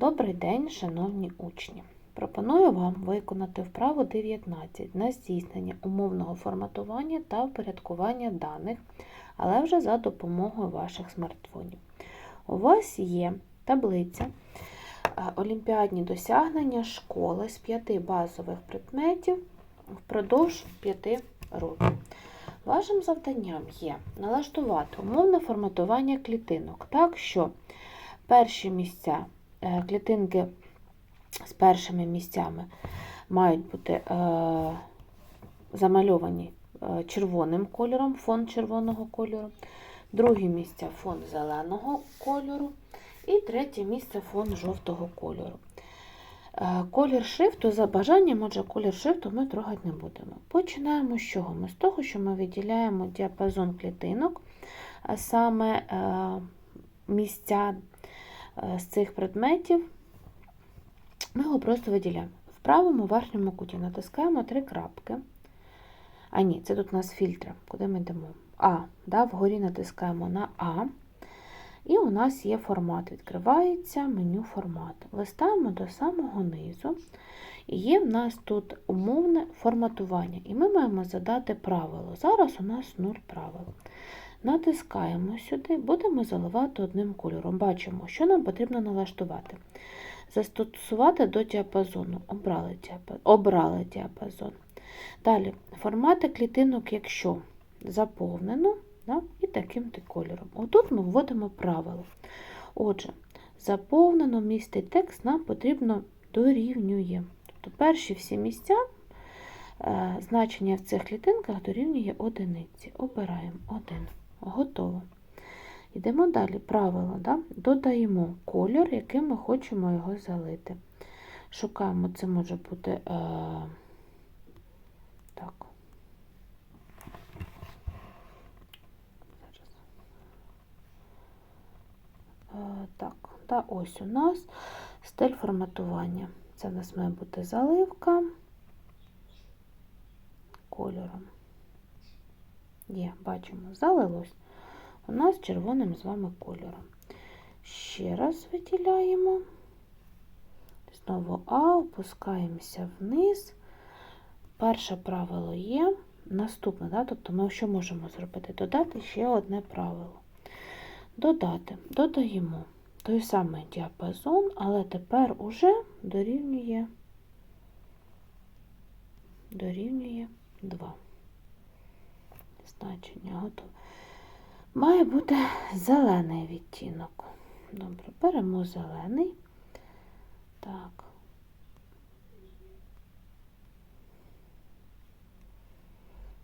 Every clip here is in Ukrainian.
Добрий день, шановні учні! Пропоную вам виконати вправу 19 на здійснення умовного форматування та впорядкування даних, але вже за допомогою ваших смартфонів. У вас є таблиця е, Олімпіадні досягнення школи з п'яти базових предметів впродовж 5 років. Вашим завданням є налаштувати умовне форматування клітинок так, що перші місця клітинки з першими місцями мають бути е, замальовані е, червоним кольором, фон червоного кольору, друге місце фон зеленого кольору, і третє місце фон жовтого кольору. Е, Колір шрифту за бажанням, отже, колір шрифту ми трогати не будемо. Починаємо з чого? Ми з того, що ми виділяємо діапазон клітинок, а саме е, місця е, з цих предметів, ми його просто виділяємо. В правому верхньому куті натискаємо три крапки. А ні, це тут у нас фільтри, куди ми йдемо. А, да, вгорі натискаємо на А. І у нас є формат. Відкривається меню формат. Листаємо до самого низу. І є в нас тут умовне форматування. І ми маємо задати правило. Зараз у нас 0 правил. Натискаємо сюди, будемо заливати одним кольором. Бачимо, що нам потрібно налаштувати. Застосувати до діапазону. Обрали діапазон. Обрали діапазон. Далі, формати клітинок, якщо заповнено, да, і таким кольором. Отут ми вводимо правило. Отже, заповнено містить текст, нам потрібно дорівнює. Тобто перші всі місця, е, значення в цих клітинках дорівнює одиниці. Обираємо один. Готово. Йдемо далі. Правило. Да? Додаємо кольор, яким ми хочемо його залити. Шукаємо, це може бути е, так. Зараз. Е, так, та ось у нас стиль форматування. Це в нас має бути заливка кольором. Є, бачимо, залилось у нас червоним з вами кольором. Ще раз виділяємо. Знову А, опускаємося вниз. Перше правило є. Наступне, да? тобто ми що можемо зробити? Додати ще одне правило. Додати, додаємо той самий діапазон, але тепер уже дорівнює, дорівнює 2. Значення готове. Має бути зелений відтінок. Добре, беремо зелений. Так.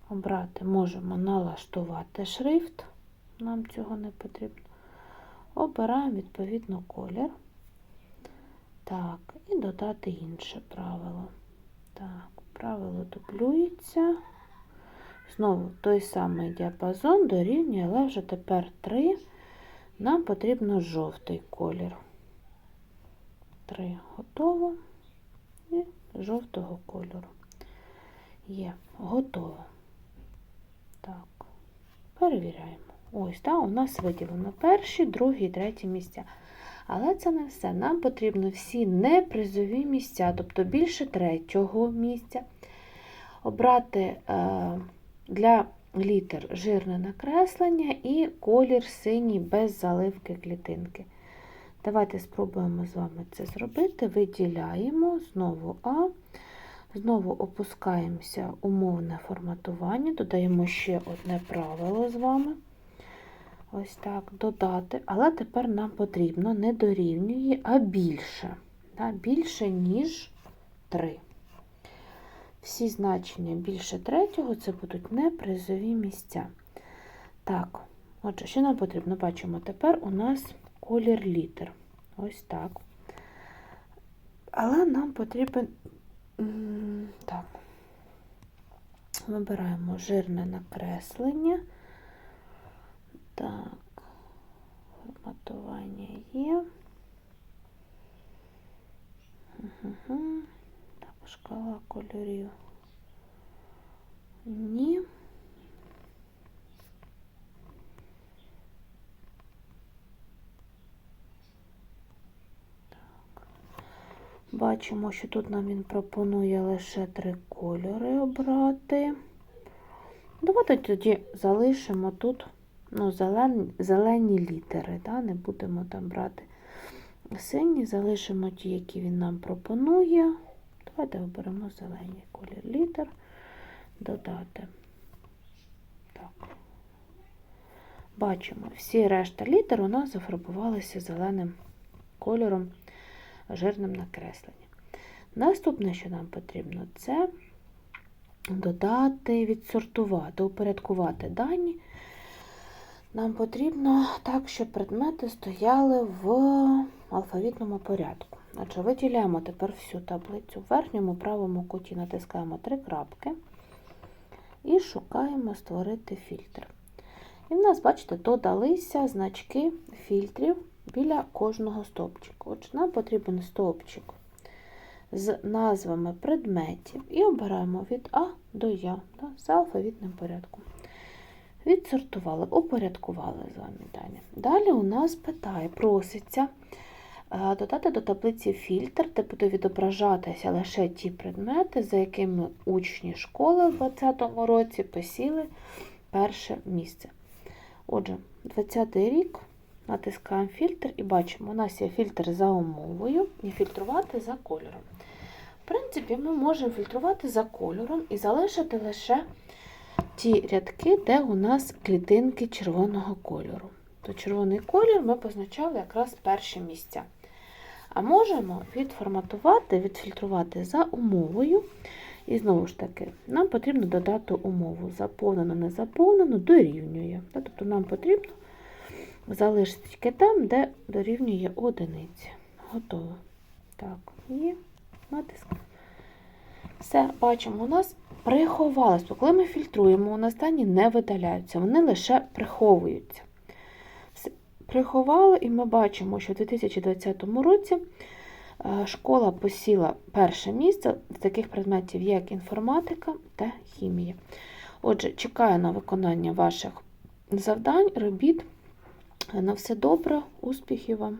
Обрати можемо налаштувати шрифт, нам цього не потрібно. Обираємо відповідно колір. Так, і додати інше правило. Так, правило дублюється. Знову той самий діапазон дорівнює, але вже тепер 3. Нам потрібно жовтий колір. 3 готово і жовтого кольору. Є, готово. Так, перевіряємо. Ось, так, у нас виділено перші, другі, треті місця. Але це не все. Нам потрібно всі непризові місця, тобто більше третього місця, обрати е, для літер жирне накреслення і колір синій без заливки клітинки. Давайте спробуємо з вами це зробити. Виділяємо знову А, знову опускаємося умовне форматування, додаємо ще одне правило з вами. Ось так, додати, але тепер нам потрібно не дорівнює, а більше. Більше, ніж 3. Всі значення більше третього це будуть непризові місця. Так, отже, що нам потрібно? Бачимо, тепер у нас колір літер. Ось так. Але нам потрібен. Так, вибираємо жирне накреслення. Так, форматування є. Угу. Так, кольорів. Ні. Бачимо, що тут нам він пропонує лише три кольори обрати. Давайте тоді залишимо тут ну, зелені, зелені літери, да? не будемо там брати сині, залишимо ті, які він нам пропонує. Давайте оберемо зелений колір літер, додати. Так. Бачимо, всі решта літер у нас зафарбувалися зеленим кольором, жирним накресленням. Наступне, що нам потрібно, це додати, відсортувати, упорядкувати дані. Нам потрібно так, щоб предмети стояли в алфавітному порядку. Отже, виділяємо тепер всю таблицю. В верхньому правому куті натискаємо три крапки і шукаємо створити фільтр. І в нас, бачите, додалися значки фільтрів біля кожного стовпчика. Отже, нам потрібен стовпчик з назвами предметів і обираємо від А до Я да, за алфавітним порядком. Відсортували, упорядкували з вами дані. Далі у нас питає, проситься додати до таблиці фільтр, де буде відображатися лише ті предмети, за якими учні школи в 2020 році посіли перше місце. Отже, 20 рік натискаємо фільтр і бачимо, у нас є фільтр за умовою і фільтрувати за кольором. В принципі, ми можемо фільтрувати за кольором і залишити лише ті рядки, де у нас клітинки червоного кольору. То червоний колір ми позначали якраз перші місця. А можемо відформатувати, відфільтрувати за умовою. І знову ж таки, нам потрібно додати умову заповнено, не заповнено, дорівнює. Тобто нам потрібно залишити там, де дорівнює одиниці. Готово. Так, і натиск. Все, бачимо, у нас приховалось. То коли ми фільтруємо, у нас дані не видаляються, вони лише приховуються. Приховали, і ми бачимо, що в 2020 році е, школа посіла перше місце з таких предметів, як інформатика та хімія. Отже, чекаю на виконання ваших завдань, робіт. На все добре, успіхів вам!